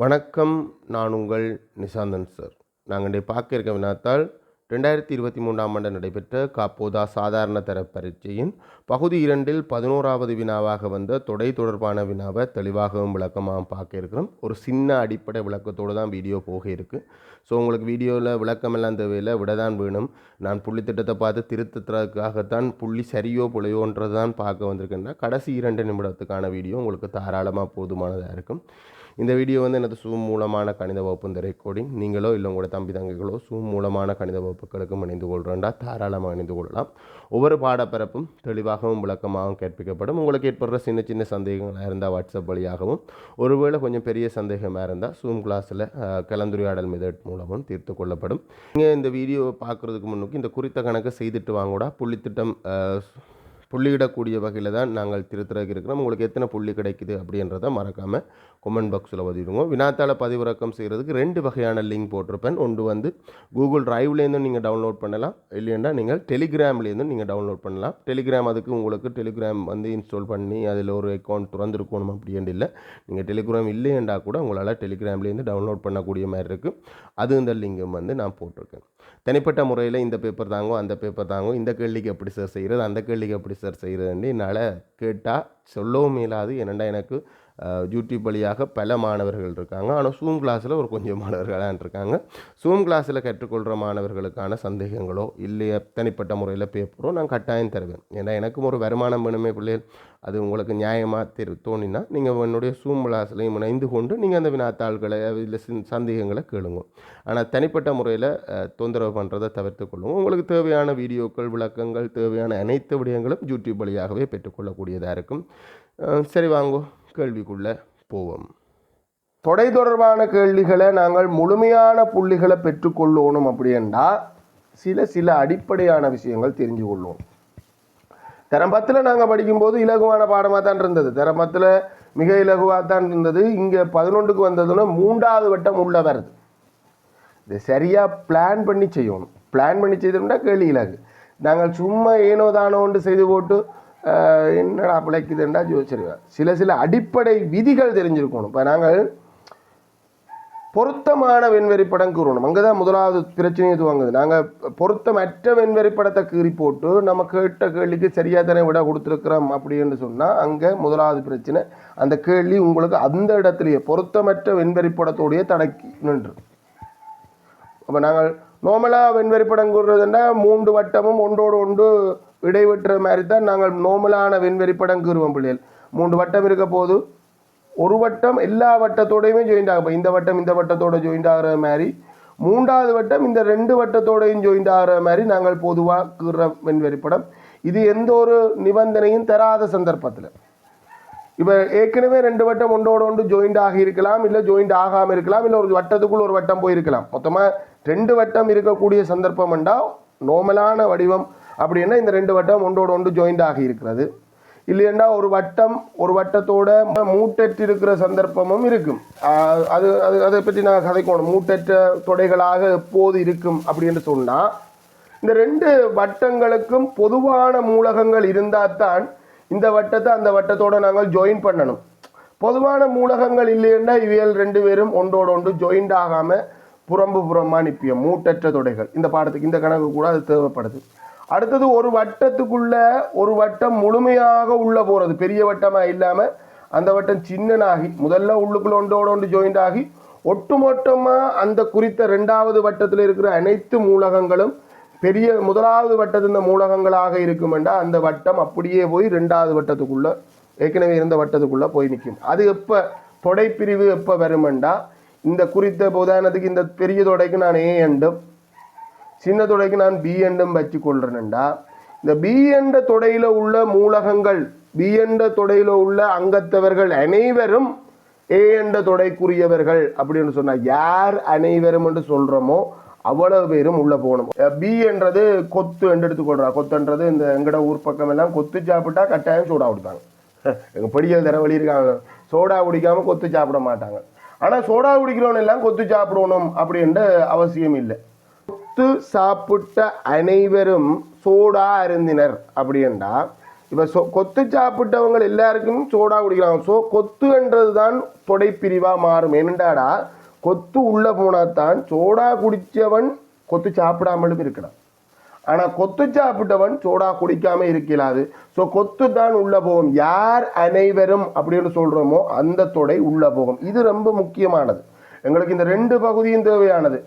வணக்கம் நான் உங்கள் நிசாந்தன் சார். நாங்கள் இன்றைய பார்க்க இருக்க வினாத்தால் ரெண்டாயிரத்தி இருபத்தி மூன்றாம் ஆண்டு நடைபெற்ற காப்போதா சாதாரண தர பரீட்சையின் பகுதி இரண்டில் பதினோராவது வினாவாக வந்த தொடை தொடர்பான வினாவை தெளிவாகவும் விளக்கமாகவும் பார்க்க இருக்கிறோம். ஒரு சின்ன அடிப்படை விளக்கத்தோடு தான் வீடியோ போக இருக்குது ஸோ உங்களுக்கு வீடியோவில் விளக்கமெல்லாம் தேவையில்லை விட தான் வேணும். நான் புள்ளி திட்டத்தை பார்த்து திருத்தத்துறதுக்காகத்தான் புள்ளி சரியோ புலையோன்றது தான் பார்க்க வந்திருக்கேன்னா கடைசி இரண்டு நிமிடத்துக்கான வீடியோ உங்களுக்கு தாராளமாக போதுமானதாக இருக்கும். இந்த வீடியோ வந்து எனது சூம் மூலமான கணித வகுப்பு இந்த ரெக்கார்டிங் நீங்களோ இல்லை உங்களோட தம்பி தங்கைகளோ சூம் மூலமான கணித வகுப்புகளுக்கும் இணைந்து கொள்கிறேன்டா தாராளமாக இணைந்து கொள்ளலாம். ஒவ்வொரு பாடப்பரப்பும் தெளிவாகவும் விளக்கமாகவும் கற்பிக்கப்படும் உங்களுக்கு ஏற்படுற சின்ன சின்ன சந்தேகங்களாக இருந்தால் வாட்ஸ்அப் வழியாகவும் ஒருவேளை கொஞ்சம் பெரிய சந்தேகமாக இருந்தால் சூம் கிளாஸில் கலந்துரையாடல் மெதட் மூலமும் தீர்த்து கொள்ளப்படும். நீங்கள் இந்த வீடியோவை பார்க்குறதுக்கு முன்னுக்கு இந்த குறித்த கணக்கை செய்துட்டு வாங்கூடா. புள்ளித்திட்டம் புள்ளியிடக்கூடிய வகையில் தான் நாங்கள் திருத்தராக இருக்கிறோம். உங்களுக்கு எத்தனை புள்ளி கிடைக்குது அப்படின்றத மறக்காமல் கொமெண்ட் பாக்ஸில் பதிவிடுங்க வினாத்தாள பதிவிறக்கம் செய்கிறதுக்கு ரெண்டு வகையான லிங்க் போட்டிருப்பேன். ஒன்று வந்து கூகுள் ட்ரைவ்லேருந்தும் நீங்கள் டவுன்லோட் பண்ணலாம். இல்லைன்னா நீங்கள் டெலிகிராம்லேருந்தும் நீங்கள் டவுன்லோட் பண்ணலாம். டெலிகிராம் அதுக்கு உங்களுக்கு டெலிகிராம் வந்து இன்ஸ்டால் பண்ணி அதில் ஒரு அக்கௌண்ட் திறந்துருக்கணும் அப்படின்ட்டு இல்லை. நீங்கள் டெலிகிராம் இல்லையண்டா கூட உங்களால் டெலிகிராம்லேருந்து டவுன்லோட் பண்ணக்கூடிய மாதிரி இருக்குது அது இந்த லிங்கும் வந்து நான் போட்டிருக்கேன். தனிப்பட்ட முறையில் இந்த பேப்பர் தாங்கோ அந்த பேப்பர் தாங்கோ இந்த கேள்விக்கு எப்படி சார் செய்கிறது அந்த கேள்விக்கு எப்படி சார் செய்கிறதுன்னு என்னால் கேட்டால் சொல்லவும் இயலாது. என்னென்னா எனக்கு யூடியூப் வழியாக பல மாணவர்கள் இருக்காங்க. ஆனால் சூம் கிளாஸில் ஒரு கொஞ்சம் மாணவர்களான் இருக்காங்க. சூம் கிளாஸில் கற்றுக்கொள்கிற மாணவர்களுக்கான சந்தேகங்களோ இல்லையே தனிப்பட்ட முறையில் பேப்பரோ நான் கட்டாயம் தருவேன். ஏன்னா எனக்கும் ஒரு வருமானம் வேணுமே பிள்ளைகள் அது உங்களுக்கு நியாயமாக தெரி தோணினா நீங்கள் என்னுடைய சூம் கிளாஸ்லையும் இணைந்து கொண்டு நீங்கள் அந்த வினாத்தாள்களை இல்லை சந்தேகங்களை கேளுங்க. ஆனால் தனிப்பட்ட முறையில் தொந்தரவு பண்ணுறதை தவிர்த்து கொள்ளுங்க. உங்களுக்கு தேவையான வீடியோக்கள் விளக்கங்கள் தேவையான அனைத்து விடயங்களும் யூடியூப் வழியாகவே பெற்றுக்கொள்ளக்கூடியதாக இருக்கும். சரி வாங்கோ. கேள்விக்குள்ளே போவோம். தொடை தொடர்பான கேள்விகளை நாங்கள் முழுமையான புள்ளிகளை பெற்றுக்கொள்ளணும் அப்படின்னா சில சில அடிப்படையான விஷயங்கள் தெரிஞ்சு கொள்வோம். தரம் பத்தில் நாங்கள் படிக்கும்போது இலகுவான பாடமாக தான் இருந்தது. தரம் பத்தில் மிக இலகுவாக தான் இருந்தது. இங்கே பதினொன்றுக்கு வந்ததுன்னா மூன்றாவது வட்டம் உள்ளே வருது. இதை சரியாக பிளான் பண்ணி செய்யணும். பிளான் பண்ணி செய்தோம்னா கேள்வி இலகு. நாங்கள் சும்மா ஏனோ தானோண்டு செய்து போட்டு என்னடா பிழைக்குதுண்டா யோசிச்சிருவேன் சில சில அடிப்படை விதிகள் தெரிஞ்சிருக்கணும். இப்போ நாங்கள் பொருத்தமான வெண்வெறி படம் கூறணும். அங்கே தான் முதலாவது பிரச்சனையை துவங்குது. நாங்கள் பொருத்தமற்ற வெண்வெறி படத்தை கீறி போட்டு நம்ம கேட்ட கேள்விக்கு சரியாக தானே விட கொடுத்துருக்குறோம் அப்படின்னு சொன்னால் அங்கே முதலாவது பிரச்சனை. அந்த கேள்வி உங்களுக்கு அந்த இடத்துலையே பொருத்தமற்ற வெண்வெறி படத்தோடைய தடக்கி நின்று. அப்போ நாங்கள் நார்மலாக வெண்வெறி படம் கூறுறதுன்னா மூன்று வட்டமும் ஒன்றோடு ஒன்று இடைவெட்டுற மாதிரி தான் நாங்கள் நோமலான வெண்வெறி படம் கூறுவோம் பிள்ளைகள். மூன்று வட்டம் இருக்க போது ஒரு வட்டம் எல்லா வட்டத்தோடையுமே ஜாயிண்ட் ஆகும் இந்த வட்டம் இந்த வட்டத்தோட ஜாயிண்ட் ஆகிற மாதிரி. மூன்றாவது வட்டம் இந்த ரெண்டு வட்டத்தோடையும் ஜாயிண்ட் ஆகிற மாதிரி நாங்கள் பொதுவாக கீறுற வெண்வெறி படம். இது எந்த ஒரு நிபந்தனையும் தராத சந்தர்ப்பத்தில். இப்போ ஏற்கனவே ரெண்டு வட்டம் ஒன்றோட ஒன்று ஜாயிண்ட் ஆகி இருக்கலாம் இல்லை ஜாயிண்ட் ஆகாமல் இருக்கலாம் இல்லை ஒரு வட்டத்துக்குள் ஒரு வட்டம் போயிருக்கலாம். மொத்தமாக ரெண்டு வட்டம் இருக்கக்கூடிய சந்தர்ப்பம் என்றால் நோமலான வடிவம் அப்படின்னா இந்த ரெண்டு வட்டம் ஒன்றோட ஒன்று ஜாயிண்ட் ஆகி இருக்கிறது. இல்லைன்னா ஒரு வட்டம் ஒரு வட்டத்தோட மூட்டற்று இருக்கிற சந்தர்ப்பமும் இருக்கும். அது அது அதை பற்றி நான் கதைக்கணும். மூட்டற்ற தொடைகளாக எப்போது இருக்கும் அப்படின்னு சொன்னால் இந்த ரெண்டு வட்டங்களுக்கும் பொதுவான மூலகங்கள் இருந்தால் தான் இந்த வட்டத்தை அந்த வட்டத்தோட நாங்கள் ஜாயின் பண்ணணும். பொதுவான மூலகங்கள் இல்லைன்னா இவையல் ரெண்டு பேரும் ஒன்றோட ஒன்று ஜாயிண்ட் ஆகாமல் புறம்பு புறமாக நிற்பியம். மூட்டற்ற தொடைகள். இந்த பாடத்துக்கு இந்த கணக்கு கூட அது தேவைப்படுது. அடுத்தது ஒரு வட்டத்துக்குள்ள ஒரு வட்டம் முழுமையாக உள்ள போகிறது பெரிய வட்டமாக இல்லாமல் அந்த வட்டம் சின்னனாகி முதல்ல உள்ளுக்குள்ள ஒன்றோட ஒன்று ஜாயிண்ட் ஆகி ஒட்டுமொத்தமாக அந்த குறித்த ரெண்டாவது வட்டத்தில் இருக்கிற அனைத்து மூலகங்களும் பெரிய முதலாவது வட்டத்து இந்த மூலகங்களாக இருக்குமெண்டா அந்த வட்டம் அப்படியே போய் ரெண்டாவது வட்டத்துக்குள்ளே ஏற்கனவே இருந்த வட்டத்துக்குள்ளே போய் நிற்கும். அது எப்போ தொடைப்பிரிவு எப்போ வருமெண்டா இந்த குறித்த உதாரணத்துக்கு இந்த பெரிய தொடைக்கு நான் ஏ சின்ன தொடைக்கு நான் பி என்றும் வச்சு கொள்றேன்டா இந்த பி என்ற தொடையில உள்ள மூலகங்கள் பி என்ற தொடையில உள்ள அங்கத்தவர்கள் அனைவரும் ஏ என்ற தொடைக்குரியவர்கள் அப்படின்னு சொன்னால் யார் அனைவரும் என்று சொல்றோமோ அவ்வளவு பேரும் உள்ள போகணும். பி என்றது கொத்து என்று எடுத்துக்கொள்றா. கொத்துன்றது இந்த எங்கட ஊர் பக்கம் எல்லாம் கொத்து சாப்பிட்டா கட்டாயம் சோடா கொடுத்தாங்க எங்க படியல் தர வழி இருக்காங்க. சோடா குடிக்காம கொத்து சாப்பிட மாட்டாங்க. ஆனா சோடா குடிக்கிறவன் எல்லாம் கொத்து சாப்பிடணும் அப்படின்ற அவசியம் இல்லை. கொத்து சாப்பிட்ட அனைவரும் சோடா அருந்தினர் அப்படின்டா இப்போ சொ கொத்து சாப்பிட்டவங்க எல்லாருக்கும் சோடா குடிக்கிறாங்க ஸோ கொத்துன்றது தான் தொடைப்பிரிவாக மாறும். என்னண்டாடா கொத்து உள்ளே போனால் தான் சோடா குடித்தவன் கொத்து சாப்பிடாமலும் இருக்கலாம். ஆனால் கொத்து சாப்பிட்டவன் சோடா குடிக்காம இருக்கலாது. ஸோ கொத்து தான் உள்ளே போகும். யார் அனைவரும் அப்படின்னு சொல்கிறோமோ அந்த தொடை உள்ளே போகும். இது ரொம்ப முக்கியமானது. எங்களுக்கு இந்த ரெண்டு பகுதியும் தேவையானது.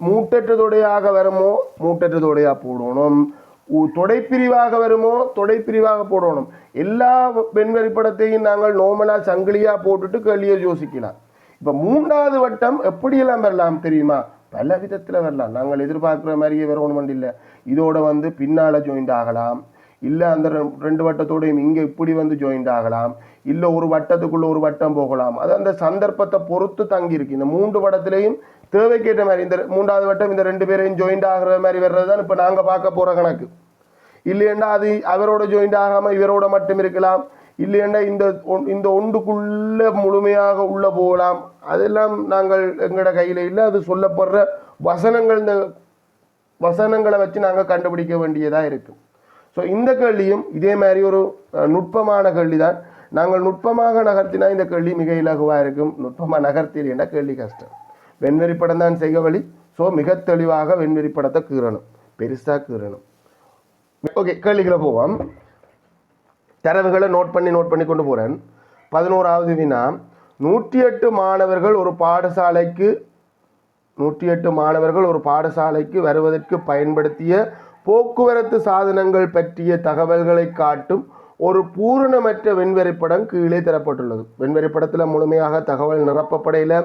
எப்- மூட்டற்ற தொடையாக வருமோ? மூட்டற்ற தொடையாக போடணும். உ- தொடைப்பிரிவாக வருமோ? தொடைப்பிரிவாக போடணும். எல்லா வெண்வெளிப்படத்தையும் நாங்கள் நோமலாக சங்கிலியாக போட்டுட்டு கேள்வியை யோசிக்கலாம். இப்போ மூன்றாவது வட்டம் எப்படியெல்லாம் வரலாம் தெரியுமா? பல விதத்தில் வரலாம். நாங்கள் எதிர்பார்க்குற மாதிரியே வரணும் இல்லை. இதோட வந்து பின்னால் ஜாயிண்ட் ஆகலாம். இல்லை அந்த ரெண்டு வட்டத்தோடையும் இங்கே இப்படி வந்து ஜாயிண்ட் ஆகலாம். இல்லை ஒரு வட்டத்துக்குள்ளே ஒரு வட்டம் போகலாம். அது அந்த சந்தர்ப்பத்தை பொறுத்து தங்கியிருக்கு. இந்த மூன்று வட்டத்திலையும் தேவைக்கேற்ற மாதிரி இந்த மூன்றாவது வட்டம் இந்த ரெண்டு பேரையும் ஜாயிண்ட் ஆகிற மாதிரி வர்றது தான் இப்போ நாங்கள் பார்க்க போகிற கணக்கு. இல்லையண்டா அது அவரோட ஜாயிண்ட் ஆகாமல் இவரோட மட்டும் இருக்கலாம். இல்லையண்டா இந்த ஒன்- இந்த ஒன்றுக்குள்ளே முழுமையாக உள்ளே போகலாம். அதெல்லாம் நாங்கள் எங்களோட கையில் இல்லை. அது சொல்லப்படுற வசனங்கள் இந்த வசனங்களை வச்சு நாங்கள் கண்டுபிடிக்க வேண்டியதாக இருக்கும் ஸோ இந்த கேள்வியும் இதே மாதிரி ஒரு நுட்பமான கேள்வி தான் நாங்கள் நுட்பமாக நகர்த்தினா இந்த கேள்வி மிக இலகுவாக இருக்கும். நுட்பமாக நகர்த்தினா கேள்வி கஷ்டம். வெண்வெறி படம் தான் செய்க வழி. ஸோ மிக தெளிவாக வெண்வெறி படத்தை கீறணும். பெருசாக கீறணும். ஓகே கேள்விகளை போவோம். தரவுகளை நோட் பண்ணி நோட் பண்ணி கொண்டு போகிறேன் பதினோராவது வினா. நூற்றி எட்டு மாணவர்கள் ஒரு பாடசாலைக்கு நூற்றி எட்டு மாணவர்கள் ஒரு பாடசாலைக்கு வருவதற்கு பயன்படுத்திய போக்குவரத்து சாதனங்கள் பற்றிய தகவல்களை காட்டும் ஒரு பூரணமற்ற வெண்வரைப்படம் கீழே தரப்பட்டுள்ளது. வெண்வரைப்படத்தில் முழுமையாக தகவல் நிரப்பப்படையில்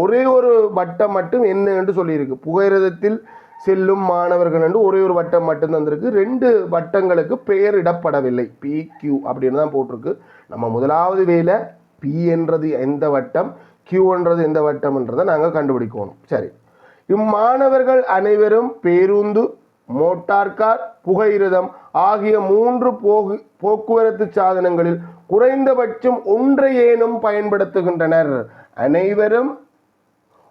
ஒரே ஒரு வட்டம் மட்டும் என்ன என்று சொல்லியிருக்கு. புகையிரதத்தில் செல்லும் மாணவர்கள் என்று ஒரே ஒரு வட்டம் மட்டும் தந்திருக்கு. ரெண்டு வட்டங்களுக்கு பெயரிடப்படவில்லை. பி கியூ அப்படின்னு தான் போட்டிருக்கு. நம்ம முதலாவது வேலை பி என்றது எந்த வட்டம் கியூன்றது எந்த வட்டம்ன்றதை நாங்கள் கண்டுபிடிக்கணும். சரி. இம்மாணவர்கள் அனைவரும் பேருந்து மோட்டார் கார் புகையிரதம் ஆகிய மூன்று போகு போக்குவரத்து சாதனங்களில் குறைந்தபட்சம் ஒன்றையேனும் பயன்படுத்துகின்றனர். அனைவரும்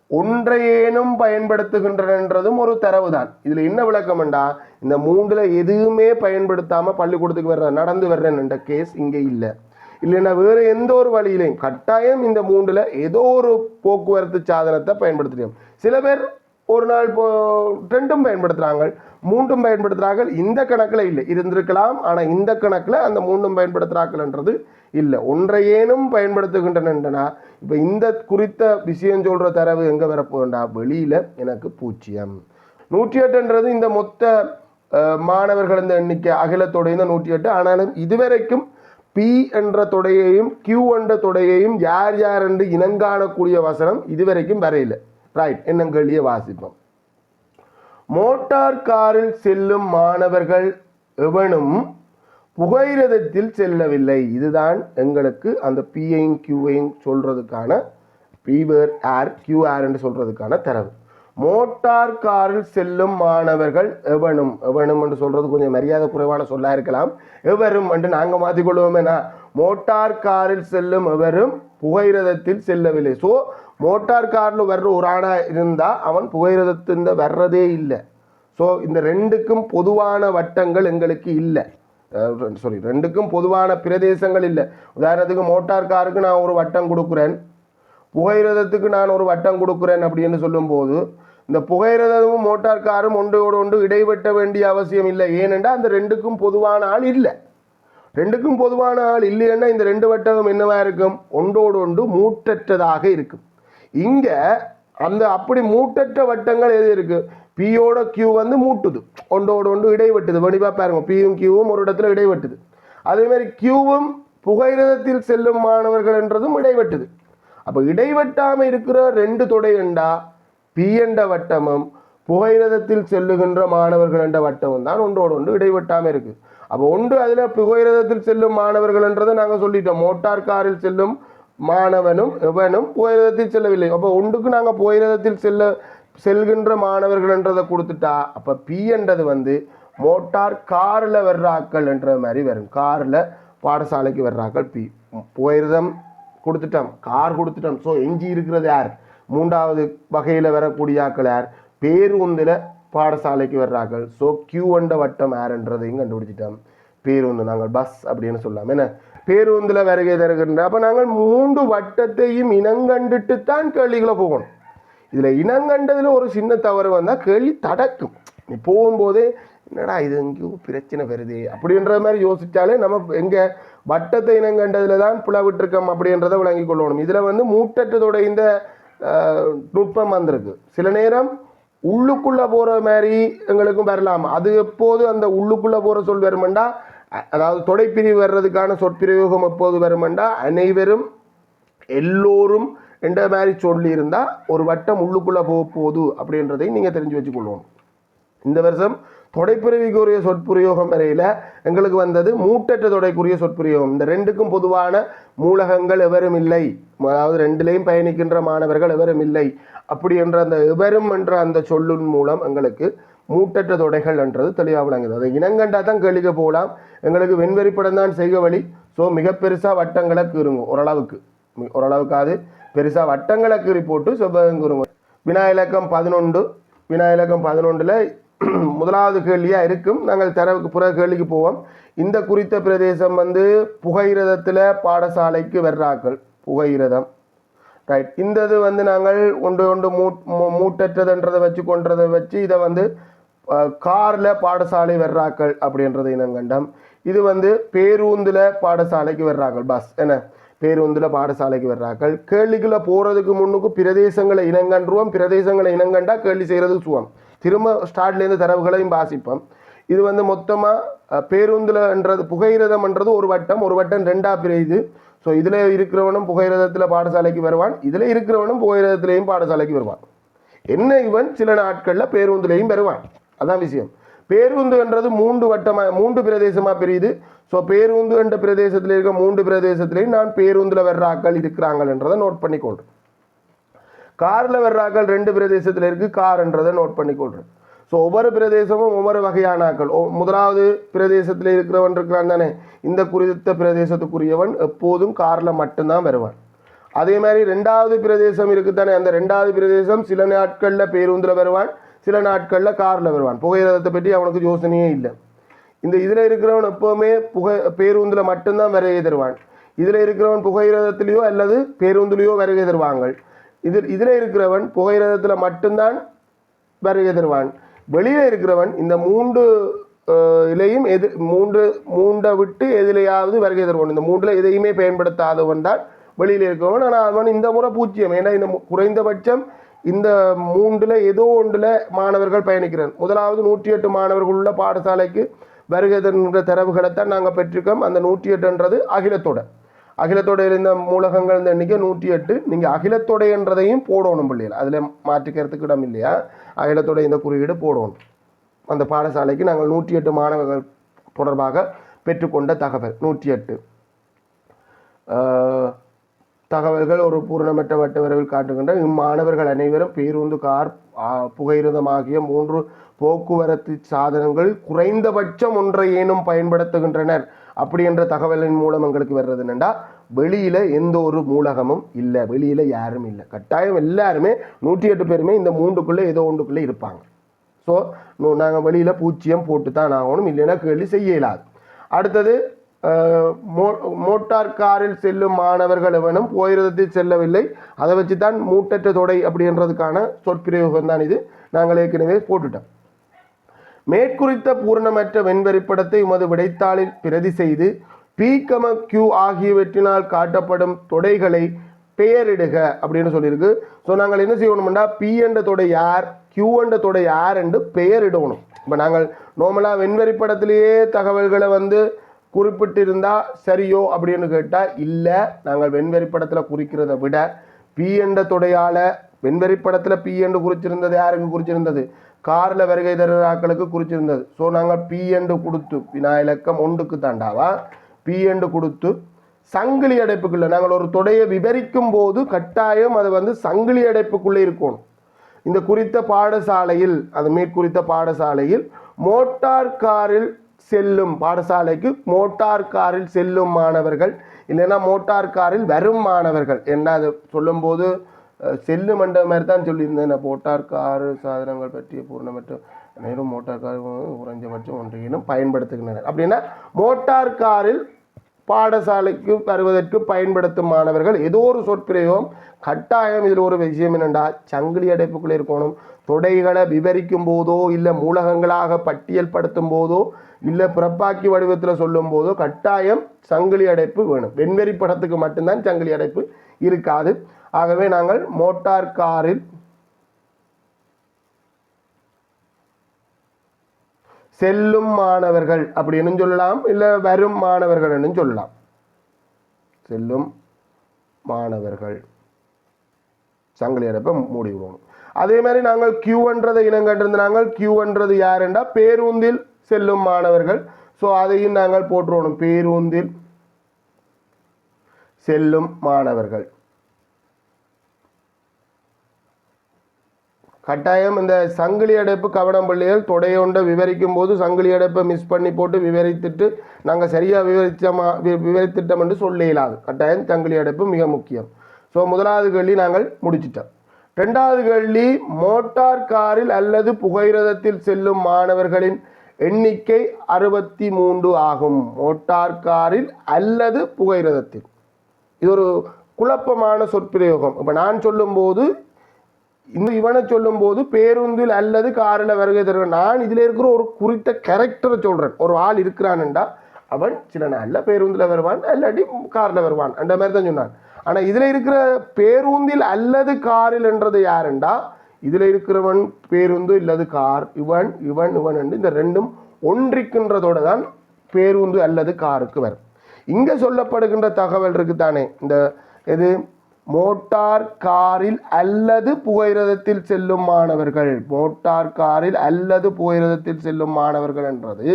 ஒன்றையேனும் பயன்படுத்துகின்றனன்றதும் ஒரு தரவு தான் இதுல என்ன விளக்கம்ண்டா? இந்த மூன்றுல எதுவுமே பயன்படுத்தாம பள்ளிக்கூடத்துக்கு வர்ற நடந்து வர்றேன் என்ற கேஸ் இங்கே இல்லை. இல்லைன்னா வேறு எந்த ஒரு வழியிலையும் கட்டாயம் இந்த மூன்றுல ஏதோ ஒரு போக்குவரத்து சாதனத்தை பயன்படுத்திடும் சில பேர் ஒரு நாள் இப்போ ரெண்டும் பயன்படுத்துகிறாங்க மூன்றும் பயன்படுத்துகிறார்கள் இந்த கணக்கில் இல்லை. இருந்திருக்கலாம். ஆனால் இந்த கணக்கில் அந்த மூன்றும் பயன்படுத்துகிறார்கள்ன்றது இல்லை. ஒன்றையேனும் பயன்படுத்துகின்றனன்றனா இப்போ இந்த குறித்த விஷயம் சொல்கிற தரவு எங்கே வரப்போண்டா வெளியில் எனக்கு பூஜ்ஜியம். நூற்றி எட்டுன்றது இந்த மொத்த மாணவர்கள் இந்த எண்ணிக்கை அகிலத்தோட இந்த நூற்றி எட்டு ஆனாலும் இதுவரைக்கும் பி என்ற தொடையையும் கியூ என்ற தொடையையும் யார் யார் என்று இனங்காணக்கூடிய வசனம் இதுவரைக்கும் வரையில்லை ரைட் என்னங்கள்ளிய வாசிப்போம். மோட்டார் காரில் செல்லும் மாணவர்கள் எவனும் புகையிரதத்தில் செல்லவில்லை. இதுதான் எங்களுக்கு அந்த பிஐயும் கியூஐயும் சொல்றதுக்கான பீவர் ஏர் கியூ ஏர் என்று சொல்றதுக்கான தரவு. மோட்டார் காரில் செல்லும் மாணவர்கள் எவனும் எவனும் என்று சொல்றது கொஞ்சம் மரியாதை குறைவான சொல்லா இருக்கலாம். எவரும் என்று நாங்கள் மாற்றிக்கொள்வோமேனா மோட்டார் காரில் செல்லும் எவரும் புகையிரதத்தில் செல்லவில்லை. ஸோ மோட்டார் காரில் வர்ற ஒரு ஆணாக இருந்தால் அவன் புகையிரதத்தின் வர்றதே இல்லை. ஸோ இந்த ரெண்டுக்கும் பொதுவான வட்டங்கள் எங்களுக்கு இல்லை. சாரி ரெண்டுக்கும் பொதுவான பிரதேசங்கள் இல்லை. உதாரணத்துக்கு மோட்டார் காருக்கு நான் ஒரு வட்டம் கொடுக்குறேன். புகையிரதத்துக்கு நான் ஒரு வட்டம் கொடுக்குறேன் அப்படின்னு சொல்லும்போது இந்த புகையிரதமும் மோட்டார் காரும் ஒன்றோடு ஒன்று இடைவெட்ட வேண்டிய அவசியம் இல்லை. ஏனென்றால் அந்த ரெண்டுக்கும் பொதுவான ஆள் இல்லை. ரெண்டுக்கும் பொதுவான ஆள் இல்லைன்னா இந்த ரெண்டு வட்டமும் என்னவா இருக்கும்? ஒன்றோடு ஒன்று மூட்டற்றதாக இருக்கும். இங்க அந்த அப்படி மூட்டற்ற வட்டங்கள் எது இருக்கு? பியோட கியூ வந்து மூட்டுது. ஒன்றோடு ஒன்று இடைவெட்டுது. வடிவா பாருங்க. பியும் கியூவும் ஒரு இடத்துல இடைவெட்டுது. அதே மாதிரி கியூவும் புகையிரதத்தில் செல்லும் மாணவர்கள் என்றதும் இடைவெட்டுது. அப்போ இடைவெட்டாம இருக்கிற ரெண்டு தொடையண்டா பி என்ற வட்டமும் புகையிரதத்தில் செல்லுகின்ற மாணவர்கள் என்ற வட்டமும் தான் ஒன்றோடு ஒன்று இடைவெட்டாம இருக்கு. அப்போ ஒன்று அதில் புகையிரதத்தில் செல்லும் மாணவர்கள் என்றதை நாங்கள் சொல்லிட்டோம். மோட்டார் காரில் செல்லும் மாணவனும் எவனும் போயிரதத்தில் செல்லவில்லை. அப்போ ஒன்றுக்கு நாங்கள் போயிரதத்தில் செல்ல செல்கின்ற மாணவர்கள் என்றதை கொடுத்துட்டா அப்போ பி என்றது வந்து மோட்டார் காரில் வர்றாக்கள் என்ற மாதிரி வரும். காரில் பாடசாலைக்கு வர்றாக்கள் பி போயிரதம் கொடுத்துட்டோம் கார் கொடுத்துட்டோம். ஸோ எஞ்சி இருக்கிறது யார்? மூன்றாவது வகையில் வரக்கூடிய ஆக்கள் யார்? பேருந்தில் பாடசாலைக்கு வர்றார்கள் ஸோ கியூ என்ற வட்டம் யாருன்றதையும் கண்டுபிடிச்சிட்டோம். பேருந்து நாங்கள் பஸ் அப்படின்னு சொல்லலாம் என்ன? பேருந்தில் வருகை தருகின்ற அப்போ நாங்கள் மூன்று வட்டத்தையும் இனங்கண்டுட்டு தான் கேள்விகளை போகணும். இதில் இனங்கண்டதில் ஒரு சின்ன தவறு வந்தால் கேள்வி தடக்கும். நீ போகும்போதே என்னடா இது எங்கேயோ பிரச்சனை வருது? அப்படின்ற மாதிரி யோசிச்சாலே நம்ம எங்கே வட்டத்தை இனங்கண்டதில் தான் புலவிட்டிருக்கோம் அப்படின்றத விளங்கி கொள்ளணும். இதில் வந்து மூட்டற்றதோட இந்த நுட்பம் வந்திருக்கு. சில நேரம் உள்ளுக்குள்ளே போகிற மாதிரி எங்களுக்கும் வரலாம். அது எப்போது அந்த உள்ளுக்குள்ளே போகிற சொல் வருமெண்டா அதாவது தொடைப்பிரிவு வர்றதுக்கான சொற்பிரயோகம் எப்போது வருமெண்டா? அனைவரும் எல்லோரும் என்ற மாதிரி சொல்லி இருந்தால் ஒரு வட்டம் உள்ளுக்குள்ளே போக போகுது அப்படின்றதையும் நீங்கள் தெரிஞ்சு வச்சுக்கொள்ளணும் இந்த வருஷம் தொடைப்பிரிவுக்குரிய சொற்பிரயோகம் வரையில் எங்களுக்கு வந்தது மூட்டற்ற தொடைக்குரிய சொற்பிரயோகம். இந்த ரெண்டுக்கும் பொதுவான மூலகங்கள் எவரும் இல்லை. அதாவது ரெண்டுலேயும் பயணிக்கின்ற மாணவர்கள் எவரும் இல்லை. அப்படி என்ற அந்த எவரும் என்ற அந்த சொல்லின் மூலம் எங்களுக்கு மூட்டற்ற தொடைகள் என்றது தெளிவாக விளங்குது. அதை இனங்கண்டா தான் கேள்விக்க போகலாம். எங்களுக்கு வெண்வெறி படம் தான் செய்க வழி. ஸோ மிக பெருசாக வட்டங்களை கீறுங்க ஓரளவுக்கு. ஓரளவுக்கு அது பெருசாக வட்டங்களை கீறி போட்டு செவ்வகங்குருங்க வினா இலக்கம் பதினொன்று. வினா இலக்கம் பதினொன்றில் முதலாவது கேள்வியாக இருக்கும். நாங்கள் தரவுக்கு புற கேள்விக்கு போவோம். இந்த குறித்த பிரதேசம் வந்து புகையிரதத்தில் பாடசாலைக்கு வர்றாக்கள் புகையிரதம். ரைட் இந்த இது வந்து நாங்கள் ஒன்று ஒன்று மூ- மூட்டற்றதுன்றதை வச்சு கொன்றதை வச்சு இதை வந்து காரில் பாடசாலை வர்றாக்கள் அப்படின்றது இனங்கண்டம். இது வந்து பேருந்தில் பாடசாலைக்கு வர்றாக்கள் பஸ். என்ன? பேருந்தில் பாடசாலைக்கு வர்றாக்கள். கேள்விக்குள்ள போகிறதுக்கு முன்னுக்கு பிரதேசங்களை இனங்கன்றுவோம். பிரதேசங்களை இனங்கண்டா கேள்வி செய்கிறது சுவம். திரும்ப ஸ்டார்ட்லேருந்து தரவுகளையும் வாசிப்போம். இது வந்து மொத்தமாக பேருந்தில்ன்றது புகையிரதம்ன்றது ஒரு வட்டம் ஒரு வட்டம் ரெண்டாக பிரியுது. ஸோ இதில் இருக்கிறவனும் புகையிரதத்தில் பாடசாலைக்கு வருவான். இதில் இருக்கிறவனும் புகையிரதத்திலையும் பாடசாலைக்கு வருவான். என்ன இவன்? சில நாட்களில் பேருந்துலையும் வருவான். அதான் விஷயம். பேருந்துன்றது மூன்று வட்டமாக மூன்று பிரதேசமாக பிரியுது. ஸோ பேருந்து என்ற பிரதேசத்தில் இருக்க மூன்று பிரதேசத்திலையும் நான் பேருந்தில் வர்றாக்கள் இருக்கிறாங்கன்றதை நோட் பண்ணிக்கொள்கிறேன் காரில் வர்றாக்கள் ரெண்டு பிரதேசத்தில் இருக்குது கார்ன்றதை நோட் பண்ணிக்கொள்கிறேன் ஸோ ஒவ்வொரு பிரதேசமும் ஒவ்வொரு வகையான ஆக்கள். ஓ முதலாவது பிரதேசத்தில் இருக்கிறவன் இருக்கிறான் தானே. இந்த குறித்த பிரதேசத்துக்குரியவன் எப்போதும் காரில் மட்டும்தான் வருவான். அதே மாதிரி ரெண்டாவது பிரதேசம் இருக்குதானே அந்த ரெண்டாவது பிரதேசம் சில நாட்களில் பேருந்தில் வருவான். சில நாட்களில் காரில் வருவான். புகையிரதத்தை பற்றி அவனுக்கு யோசனையே இல்லை. இந்த இதில் இருக்கிறவன் எப்போவுமே புகை பேருந்தில் மட்டும்தான் வருகை தருவான். இதில் இருக்கிறவன் புகையிரதத்திலேயோ அல்லது பேருந்துலேயோ வருகை தருவாங்கள். இதில் இதில் இருக்கிறவன் புகையிரதத்தில் மட்டும்தான் வருகை தருவான். வெளியில் இருக்கிறவன் இந்த மூன்று இலையும் எது மூன்று மூண்டை விட்டு எதிலையாவது வருகை தருவான். இந்த மூன்றில் எதையுமே பயன்படுத்தாதவன் தான் வெளியில் இருக்கிறவன் ஆனால் அவன் இந்த முறை பூஜ்ஜியம் ஏன்னா இந்த குறைந்தபட்சம் இந்த மூன்றில் ஏதோ ஒன்றில் மாணவர்கள் பயணிக்கிறார். முதலாவது நூற்றி எட்டு மாணவர்கள் உள்ள பாடசாலைக்கு வருகை தரவுகளைத்தான் நாங்கள் பெற்றிருக்கோம். அந்த நூற்றி எட்டுன்றது அகிலத்தோட. அகிலத்தோட இருந்த மூலகங்கள் இந்த எண்ணிக்கை நூற்றி எட்டு நீங்கள் அகிலத்தொடைன்றதையும் போடணும் பிள்ளைகள். அதில் மாற்றிக்கிறதுக்கு இடம் இல்லையா? அகிலத்தோட இந்த குறியீடு போடணும். அந்த பாடசாலைக்கு நாங்கள் நூற்றி எட்டு மாணவர்கள் தொடர்பாக பெற்றுக்கொண்ட தகவல். நூற்றி எட்டு தகவல்கள் ஒரு பூரணமற்ற வட்ட விரைவில் காட்டுகின்ற இம்மாணவர்கள் அனைவரும் பேருந்து கார் புகையிரதம் ஆகிய மூன்று போக்குவரத்து சாதனங்கள் குறைந்தபட்சம் ஒன்றை ஏனும் பயன்படுத்துகின்றனர். அப்படி என்ற தகவலின் மூலம் எங்களுக்கு வர்றது என்னென்னா வெளியில் எந்த ஒரு மூலகமும் இல்லை. வெளியில் யாரும் இல்லை. கட்டாயம் எல்லாருமே நூற்றி எட்டு பேருமே இந்த மூன்றுக்குள்ளே ஏதோ ஒன்றுக்குள்ளே இருப்பாங்க. ஸோ நாங்கள் வெளியில் பூச்சியம் போட்டு தான் ஆகணும். இல்லைன்னா கேள்வி செய்ய இயலாது அடுத்தது மோட்டார் காரில் செல்லும் மாணவர்கள் எவனும் போயிரதத்தில் செல்லவில்லை. அதை வச்சு தான் மூட்டற்ற தொடை அப்படின்றதுக்கான சொற்பிரயோகம் தான் இது. நாங்கள் ஏற்கனவே போட்டுட்டோம். மேற்குறித்த பூரணமற்ற வெண்வரிப்படத்தை உமது விடைத்தாளில் பிரதி செய்து பி கம கியூ ஆகியவற்றினால் காட்டப்படும் தொடைகளை பெயரிடுக அப்படின்னு சொல்லியிருக்கு. ஸோ நாங்கள் என்ன செய்யணும்னா பி என்ற தொடை யார் கியூ என்ற தொடை யார் என்று பெயரிடணும். இப்போ நாங்கள் நார்மலாக வெண்வரிப்படத்திலேயே தகவல்களை வந்து குறிப்பிட்டிருந்தா சரியோ அப்படின்னு கேட்டால் இல்லை நாங்கள் வெண்வெறி படத்தில் குறிக்கிறதை விட பி என்ற தொடையால் படத்தில் பி என்று குறிச்சிருந்தது யாருக்கு குறிச்சிருந்தது? காரில் வருகை தருகிற குறிச்சிருந்தது. ஸோ நாங்கள் பி என்று கொடுத்து வினா இலக்கம் ஒன்றுக்கு தாண்டாவா? பி என்று கொடுத்து சங்கிலி அடைப்புக்குள்ளே நாங்கள் ஒரு தொடையை விவரிக்கும் போது கட்டாயம் அது வந்து சங்கிலி அடைப்புக்குள்ளே இருக்கணும். இந்த குறித்த பாடசாலையில் அது மேற்குறித்த பாடசாலையில் மோட்டார் காரில் செல்லும் பாடசாலைக்கு மோட்டார் காரில் செல்லும் மாணவர்கள் இல்லைன்னா மோட்டார் காரில் வரும் மாணவர்கள். என்ன அது? சொல்லும்போது செல்லும் என்ற மாதிரி தான் சொல்லியிருந்தேன். நான் மோட்டார் கார் சாதனங்கள் பற்றிய பூர்ணமற்ற அனைவரும் மோட்டார் கார் குறைஞ்சபட்சம் ஒன்றையினும் பயன்படுத்துகின்றனர். அப்படின்னா மோட்டார் காரில் பாடசாலைக்கு வருவதற்கு பயன்படுத்தும் மாணவர்கள் ஏதோ ஒரு சொற்பிரயோகம் கட்டாயம் இதில் ஒரு விஷயம் என்னென்னா சங்கிலி அடைப்புக்குள்ளே இருக்கணும். தொடைகளை விவரிக்கும் போதோ இல்லை மூலகங்களாக பட்டியல்படுத்தும் போதோ இல்லை பிறப்பாக்கி வடிவத்தில் சொல்லும் போதோ கட்டாயம் சங்கிலி அடைப்பு வேணும். வெண்வெறி படத்துக்கு மட்டும்தான் சங்கிலி அடைப்பு இருக்காது. ஆகவே நாங்கள் மோட்டார் காரில் செல்லும் மாணவர்கள் அப்படின்னு சொல்லலாம் இல்லை வரும் மாணவர்கள்னு சொல்லலாம். செல்லும் மாணவர்கள். சங்கிலி அடைப்பை மூடி விடணும் அதே மாதிரி நாங்கள் கியூன்றதை இனங்கண்டிருந்து நாங்கள் கியூன்றது யாருண்டா பேருந்தில் செல்லும் மாணவர்கள். ஸோ அதையும் நாங்கள் போட்டுருவோம் பேருந்தில் செல்லும் மாணவர்கள். கட்டாயம் இந்த சங்கிலி அடைப்பு கவனம் பிள்ளைகள் தொடையொண்ட விவரிக்கும் போது சங்கிலி அடைப்பை மிஸ் பண்ணி போட்டு விவரித்துட்டு நாங்கள் சரியாக விவரித்தமா விவரித்திட்டோம் என்று சொல்ல இயலாது கட்டாயம் சங்கிலி அடைப்பு மிக முக்கியம். ஸோ முதலாவது கேள்வி நாங்கள் முடிச்சிட்டோம். ரெண்டாவது கேள்வி மோட்டார் காரில் அல்லது புகையிரதத்தில் செல்லும் மாணவர்களின் எண்ணிக்கை அறுபத்தி மூன்று ஆகும். மோட்டார் காரில் அல்லது புகையிரதத்தில். இது ஒரு குழப்பமான சொற்பிரயோகம். இப்போ நான் சொல்லும்போது இந்த இவனை சொல்லும்போது பேருந்தில் அல்லது காரில் வருகை தருவேன் நான் இதில் இருக்கிற ஒரு குறித்த கேரக்டரை சொல்கிறேன் ஒரு ஆள் இருக்கிறான்டா அவன் சில நாளில் பேருந்தில் வருவான் இல்லாட்டி காரில் வருவான் அந்த மாதிரி தான் சொன்னான். ஆனால் இதில் இருக்கிற பேருந்தில் அல்லது காரில் என்றது யாருண்டா இதில் இருக்கிறவன் பேருந்து இல்லது கார் இவன் இவன் இவன் என்று இந்த ரெண்டும் ஒன்றிக்கின்றதோடு தான் பேருந்து அல்லது காருக்கு வரும். இங்கே சொல்லப்படுகின்ற தகவல் இருக்குதானே? இந்த இது மோட்டார் காரில் அல்லது புகையிரதத்தில் செல்லும் மாணவர்கள். மோட்டார் காரில் அல்லது புகையிரதத்தில் செல்லும் மாணவர்கள் என்றது